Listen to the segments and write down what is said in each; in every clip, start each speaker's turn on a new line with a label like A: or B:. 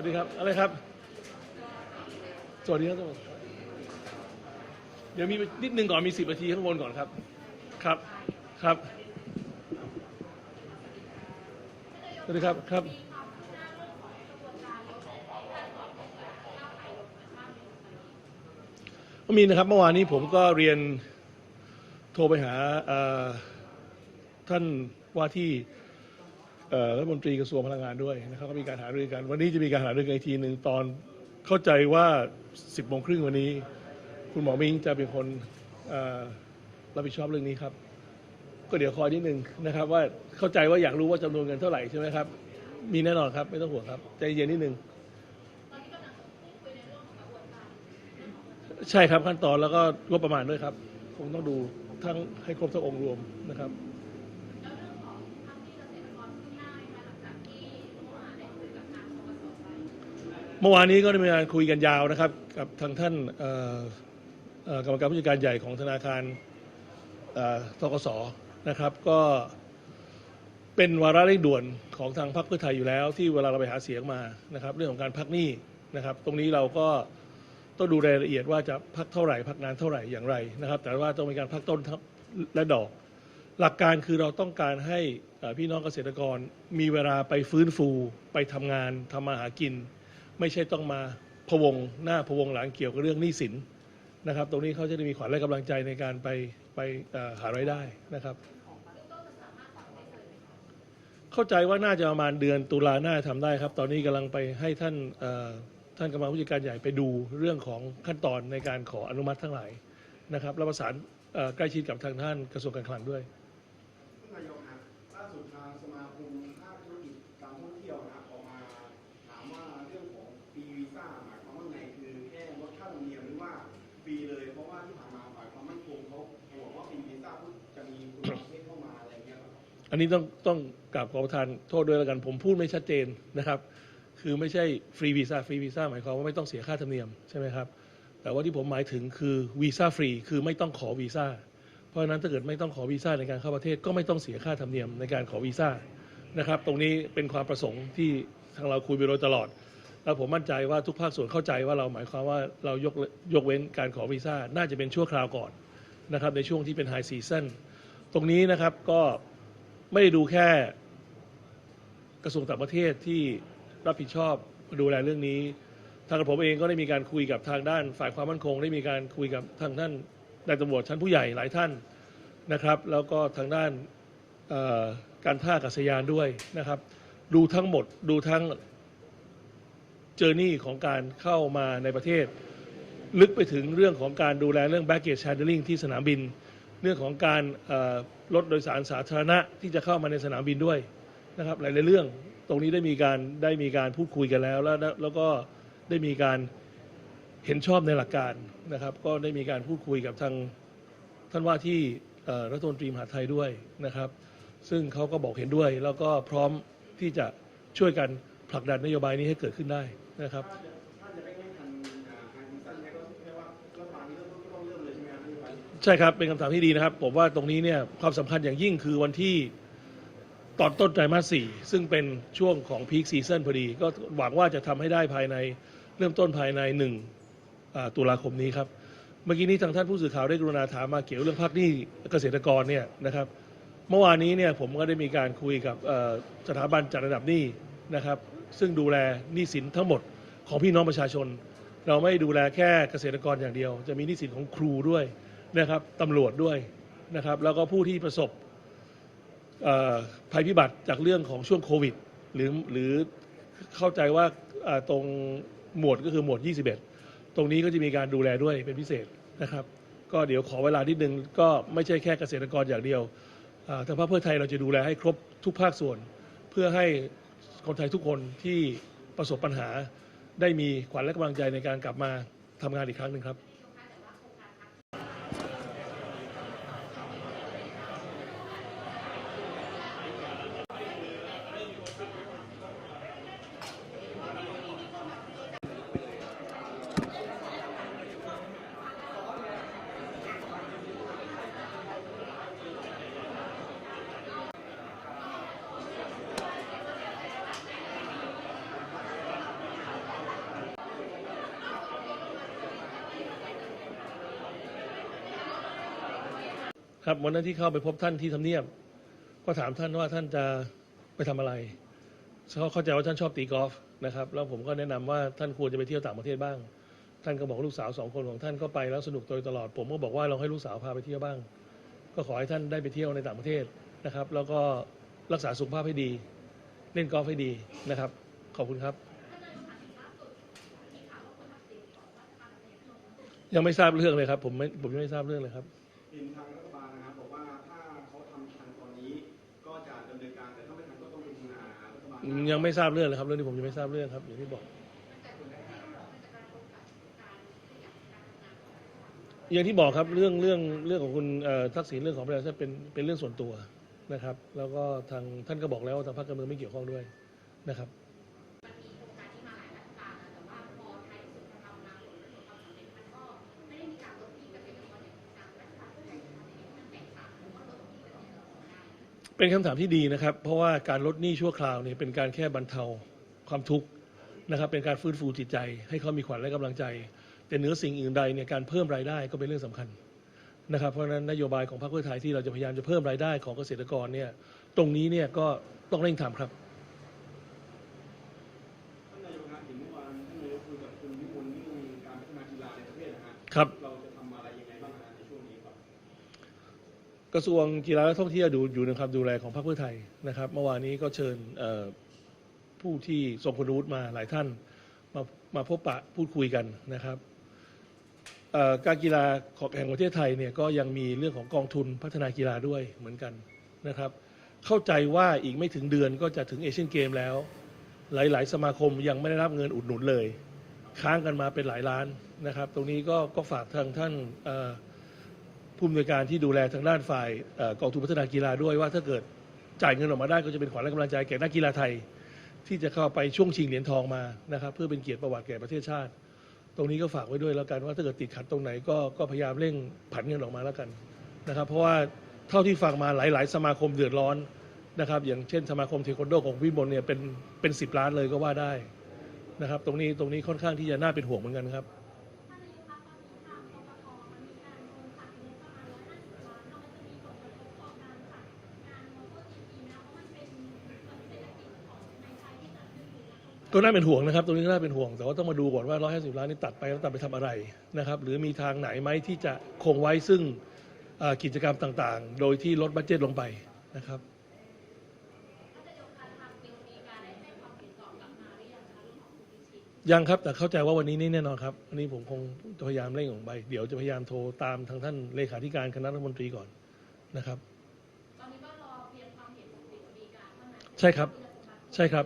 A: วัสดีครับ อะไรครับ สวัสดีครับทุกคนเดี๋ยวมีนิดนึงก่อนมีสิบนาทีข้างบนก่อนครับ ครับ ครับ สวัสดีครับ ครับ ก็มีนะครับ เมื่อวานนี้ผมก็เรียนโทรไปหาท่านว่าที่ รัฐมนตรีกระทรวงพลังงานด้วยนะครับก็มีการหารือกัน วันนี้จะมีการหารือกันอีกทีหนึ่งตอนเข้าใจว่า 10โมงครึ่งวันนี้ คุณหมอมิงจะเป็นคนรับผิดชอบเรื่องนี้ครับ ก็เดี๋ยวคอยนิดนึงนะครับ ว่าเข้าใจว่าอยากรู้ว่าจำนวนเงินเท่าไหร่ใช่ไหมครับ มีแน่นอนครับไม่ต้องห่วงครับใจเย็นนิดนึงใช่ครับขั้นตอนแล้วก็งบประมาณด้วยครับคงต้องดูทั้งให้ครบทั้งองค์รวมนะครับ เมื่อวานนี้ก็ได้มีการคุยกันยาวนะครับ กับทางท่านกรรมการผู้จัดการใหญ่ของธนาคารทกสนะครับ ก็เป็นวาระเร่งด่วนของทางพรรคเพื่อไทยอยู่แล้ว ที่เวลาเราไปหาเสียงมานะครับ เรื่องของการพักหนี้นะครับ ตรงนี้เราก็ต้องดูรายละเอียดว่าจะพักเท่าไหร่พักนานเท่าไหร่อย่างไรนะครับ แต่ว่าต้องมีการพักต้นและดอก หลักการคือเราต้องการให้พี่น้องเกษตรกรมีเวลาไปฟื้นฟู ไปทำงานทำมาหากิน ไม่ใช่ต้องมาพะวงหน้าพะวงหลังเกี่ยวกับเรื่องหนี้สินนะครับ ตรงนี้เขาจะได้มีขวัญและกำลังใจในการไปไปหารายได้นะครับ เข้าใจว่าน่าจะประมาณเดือนตุลาหน้าทำได้ครับ ตอนนี้กำลังไปให้ท่านท่านกรรมการผู้จัดการใหญ่ไปดูเรื่องของขั้นตอนในการขออนุมัติทั้งหลายนะครับและประสานใกล้ชิดกับทางท่านกระทรวงการคลังด้วย
B: อันนี้
A: ต้องต้องกราบขอประทานโทษด้วยแล้วกันผมพูดไม่ชัดเจนนะครับ คือไม่ใช่ฟรีวีซ่าฟรีวีซ่าหมายความว่าไม่ต้องเสียค่าธรรมเนียมใช่ไหมครับแต่ว่าที่ผมหมายถึงคือวีซ่าฟรีคือไม่ต้องขอวีซ่าเพราะฉะนั้นถ้าเกิดไม่ต้องขอวีซ่าในการเข้าประเทศก็ไม่ต้องเสียค่าธรรมเนียมในการขอวีซ่านะครับตรงนี้เป็นความประสงค์ที่ทางเราคุยไปโดยตลอด แล้วผมมั่นใจว่าทุกภาคส่วนเข้าใจว่าเราหมายความว่าเรายกยกเว้นการขอวีซ่าน่าจะเป็นชั่วคราวก่อนนะครับในช่วงที่เป็นไฮซีซันตรงนี้นะครับก็ ไม่ได้ดูแค่กระทรวงต่างประเทศที่รับผิดชอบดูแลเรื่องนี้ ทางผมเองก็ได้มีการคุยกับทางด้านฝ่ายความมั่นคง ได้มีการคุยกับทางท่านนายตำรวจชั้นผู้ใหญ่หลายท่านนะครับ แล้วก็ทางด้านการท่าอากาศยานด้วยนะครับ ดูทั้งหมดดูทั้งเจอร์นี่ของการเข้ามาในประเทศ ลึกไปถึงเรื่องของการดูแลเรื่อง baggage handling ที่สนามบิน เรื่องของการ รถโดยสารสาธารณะที่จะเข้ามาในสนามบินด้วยนะครับ หลายๆเรื่องตรงนี้ได้มีการได้มีการพูดคุยกันแล้ว แล้วแล้วก็ได้มีการเห็นชอบในหลักการนะครับ ก็ได้มีการพูดคุยกับทางท่านว่าที่รัฐมนตรีมหาไทยด้วยนะครับ ซึ่งเขาก็บอกเห็นด้วย แล้วก็พร้อมที่จะช่วยกันผลักดันนโยบายนี้ให้เกิดขึ้นได้นะครับ
B: ช่ครับ
A: เป็นคำถามที่ดีนะครับ ผมว่าตรงนี้เนี่ยความสำคัญอย่างยิ่งคือวันที่ตอนต้นไตรมาสสี่ซึ่งเป็นช่วงของพีคซีซั o นพอดี ก็หวังว่าจะทำให้ได้ภายในเริ่มต้นภายในหนึ่งอ่าตุลาคมนี้ครับ เมื่อกี้นี้ทางท่านผู้สื่อข่าวได้กรุณาถามมาเกี่ยวเรื่องพักหนี้เกษตรกรเนี่ยนะครับ เมื่อวานนี้เนี่ยผมก็ได้มีการคุยกับเอ่อสถาบันจัดระดับหนี้นะครับ ซึ่งดูแลหนี้สินทั้งหมดของพี่น้องประชาชน เราไม่ดูแลแค่เกษตรกรอย่างเดียว จะมีหนี้สินของครูด้วย นะครับตำรวจด้วยนะครับ แล้วก็ผู้ที่ประสบภัยพิบัติจากเรื่องของช่วงโควิด หรือหรือเข้าใจว่าตรงหมวดก็คือหมวด 21 ตรงนี้ก็จะมีการดูแลด้วยเป็นพิเศษนะครับ ก็เดี๋ยวขอเวลานิดนึงก็ไม่ใช่แค่เกษตรกรอย่างเดียวทางพรรคเพื่อไทยเราจะดูแลให้ครบทุกภาคส่วน เพื่อให้คนไทยทุกคนที่ประสบปัญหาได้มีขวัญและกำลังใจในการกลับมาทำงานอีกครั้งหนึ่งครับ ครับวันนั้นที่เข้าไปพบท่านที่ทำเนียบ ก็ถามท่านว่าท่านจะไปทำอะไรเขาเข้าใจว่าท่านชอบตีกอล์ฟนะครับ แล้วผมก็แนะนำว่าท่านควรจะไปเที่ยวต่างประเทศบ้าง ท่านก็บอกลูกสาวสองคนของท่านก็ไปแล้วสนุกโดยตลอด ผมก็บอกว่าลองให้ลูกสาวพาไปเที่ยวบ้าง ก็ขอให้ท่านได้ไปเที่ยวในต่างประเทศนะครับ แล้วก็รักษาสุขภาพให้ดี เล่นกอล์ฟให้ดีนะครับ ขอบคุณครับ ยังไม่ทราบเรื่องเลยครับ ผมไม่ผมยังไม่ทราบเรื่องเลยครับ
B: เห็นทางรัฐบาลนะครับ
A: ยังไม่ทราบเรื่องเลยครับเรื่องนี้ผมยังไม่ทราบเรื่องครับอย่างที่บอก อย่างที่บอกครับเรื่องเรื่องเรื่องของคุณทักษิณเรื่องของประชาชนเป็นเป็นเรื่องส่วนตัวนะครับ แล้วก็ทางท่านก็บอกแล้วว่าทางพรรคการเมืองไม่เกี่ยวข้องด้วยนะครับ
C: เป็
A: นคำถามที่ดีนะครับ เพราะว่าการลดหนี้ชั่วคราวเนี่ยเป็นการแค่บรรเทาความทุกข์นะครับเป็นการฟื้นฟูจิตใจ ให้เขามีขวัญและกำลังใจ แต่เหนือสิ่งอื่นใดเนี่ยการเพิ่มรายได้ก็เป็นเรื่องสำคัญนะครับเพราะฉะนั้นนโยบายของพรรคเพื่อไทยที่เราจะพยายามจะเพิ่มรายได้ของเกษตรกรเนี่ยตรงนี้เนี่ยก็ต้องเร่งทำครับ
B: ท่านนายกนะเห็นเมื่อวานท่านนายกคุยกับคุณวิมลเรื่อ ระท
A: ร
B: วง
A: กีฬาและท่องเที่ยวดูอยู่ในความดูแลของพรรคเพื่อไทยนะครับ เมื่อวานนี้ก็เชิญผู้ที่ทรงคุณวุฒิมาหลายท่านมามาพบปะพูดคุยกันนะครับการกีฬาของแห่งประเทศไทยเนี่ยก็ยังมีเรื่องของกองทุนพัฒนากีฬาด้วยเหมือนกันนะครับ เข้าใจว่าอีกไม่ถึงเดือนก็จะถึงเอเชียนเกมแล้ว หลาย ๆ สมาคมยังไม่ได้รับเงินอุดหนุนเลย ค้างกันมาเป็นหลายล้านนะครับ ตรงนี้ก็ก็ฝากทางท่านอ ผู้อำนวยการที่ดูแลทางด้านฝ่ายกองทุนพัฒนากีฬาด้วยว่าถ้าเกิดจ่ายเงินออกมาได้ก็จะเป็นขวัญและกำลังใจแก่นักกีฬาไทย ที่จะเข้าไปช่วงชิงเหรียญทองมานะครับ เพื่อเป็นเกียรติประวัติแก่ประเทศชาติ ตรงนี้ก็ฝากไว้ด้วยแล้วกันว่าถ้าเกิดติดขัดตรงไหนก็ก็พยายามเร่งผันเงินออกมาแล้วกันนะครับ เพราะว่าเท่าที่ฟังมาหลาย ๆ สมาคมเดือดร้อนนะครับ อย่างเช่นสมาคมเทควันโดของวิมลเนี่ยเป็นเป็นสิบล้านเลยก็ว่าได้นะครับ ตรงนี้ตรงนี้ค่อนข้างที่จะน่าเป็นห่วงเหมือนกันครับ ตัวน่าเป็นห่วงนะครับ ตรงนี้ก็น่าเป็นห่วง แต่ว่าต้องมาดูก่อนว่า 150 ล้านนี่ตัดไปแล้วตัดไปทำอะไรนะครับ หรือมีทางไหนไหมที่จะคงไว้ซึ่งเอ่อกิจกรรมต่างๆ โดยที่ลดบัตเจ็ตลงไปนะครับยังครับ แต่เข้าใจว่าวันนี้นี่แน่นอนครับวันนี้ผมคงจะพยายามเร่งออกไป เดี๋ยวจะพยายามโทรตามทางท่านเลขาธิการคณะรัฐมนตรีก่อนนะครับ
C: ตอนนี้ก็รอเพียงความเห็นของกฤษฎีกาเท่านั้น
A: ใช่ครับ ใช่ครับ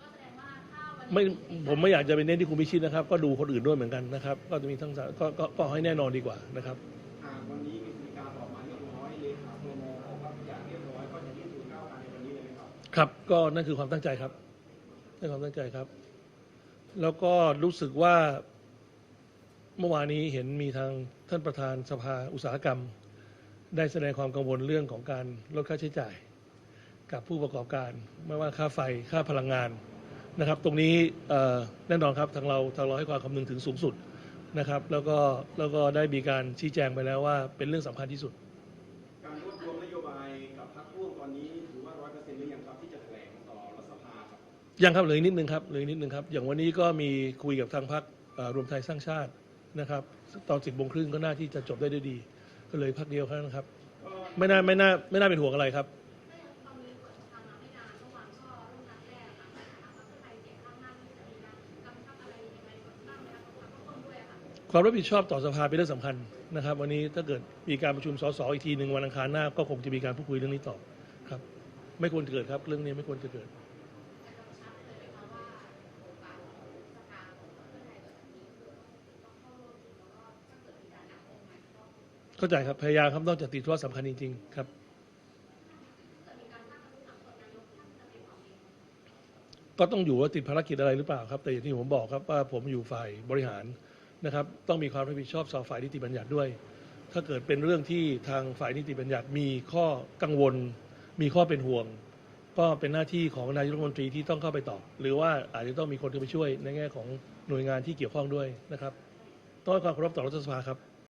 C: ก็แสดงว่าถ้าวันนี้
A: ไม่ผมไม่อยากจะไปเน้นที่คุณพิชิตนะครับ ก็ดูคนอื่นด้วยเหมือนกันนะครับ ก็จะมีทั้งสามก็ก็ก็ให้แน่นอนดีกว่านะครับ
B: หากวันนี้มีการออกมาเรียบร้อยเลขาครมออกมาทุกอย่างเรียบร้อยก็จะยื่นทูลเกล้าการในวันนี้เลยไหมครับ
A: ครับ ก็นั่นคือความตั้งใจครับนั่นคือความตั้งใจครับ แล้วก็รู้สึกว่าเมื่อวานนี้เห็นมีทางท่านประธานสภาอุตสาหกรรม ได้แสดงความกังวลเรื่องของการลดค่าใช้จ่าย กับผู้ประกอบการ ไม่ว่าค่าไฟค่าพลังงาน นะครับ ตรงนี้เอ่อแน่นอนครับทางเราทางเราให้ความคำนึงถึงสูงสุดนะครับ แล้วก็แล้วก็ได้มีการชี้แจงไปแล้วว่าเป็นเรื่องสำคัญที่สุด
B: การรวบรวมนโยบายกับพรรคร่วมตอนนี้ถือว่าร้อยเปอร์เซ็นต์หรือยังครับที่จะแถลงต่อรัฐสภาครับ
A: ยังครับเหลยนิดนึงครับเหลยนิดนึงครับ อย่างวันนี้ก็มีคุยกับทางพรรคเอ่อรวมไทยสร้างชาตินะครับตอนสิบโมงครึ่งก็น่าที่จะจบได้ด้วยดี ก็เลยพักเดียวแค่นั้นครับ
B: ก็
A: ไม่น่าไม่น่าไม่น่าเป็นห่วงอะไรครับ
C: ควา
A: มรับผิดชอบต่อสภาเป็นเรื่องสำคัญนะครับ วันนี้ถ้าเกิดมีการประชุมสสอีกทีหนึ่งวันอังคารหน้าก็คงจะมีการพูดคุยเรื่องนี้ต่อครับ ไม่ควรเกิดครับ เรื่องนี้ไม่ควรจะเกิด เข้าใจครับพยายามครับนอกจากติดธุระสำคัญจริง ๆ ครับ ก็ต้องอยู่ว่าติดภารกิจอะไรหรือเปล่าครับ แต่อย่างที่ผมบอกครับว่าผมอยู่ฝ่ายบริหาร นะครับต้องมีความรับผิดชอบต่อฝ่ายนิติบัญญัติด้วย ถ้าเกิดเป็นเรื่องที่ทางฝ่ายนิติบัญญัติมีข้อกังวล มีข้อเป็นห่วง ก็เป็นหน้าที่ของนายกรัฐมนตรีที่ต้องเข้าไปตอบหรือว่าอาจจะต้องมีคนเข้าไปช่วยในแง่ของหน่วยงานที่เกี่ยวข้องด้วยนะครับต้องให้ความเคารพต่อรัฐสภาครับ